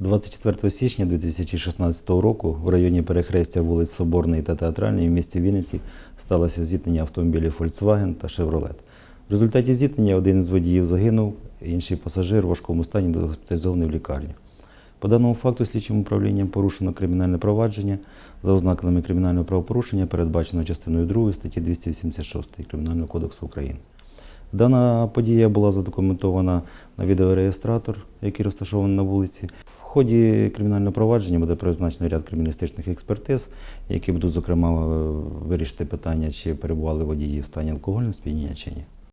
24 січня 2016 року в районі перехрестя вулиць Соборної та Театральної в місті Вінниці сталося зіткнення автомобілів Volkswagen та Chevrolet. В результаті зіткнення один з водіїв загинув, інший пасажир в важкому стані госпіталізований в лікарню. По даному факту слідчим управлінням порушено кримінальне провадження за ознаками кримінального правопорушення, передбачено частиною 2 статті 286 Кримінального кодексу України. Дана подія була задокументована на відеореєстратор, який розташований на вулиці. Ході кримінального провадження буде призначено ряд криміналістичних експертиз, які будуть, зокрема, е, вирішити питання, чи перебували водії в стані алкогольного сп'яніння чи ні.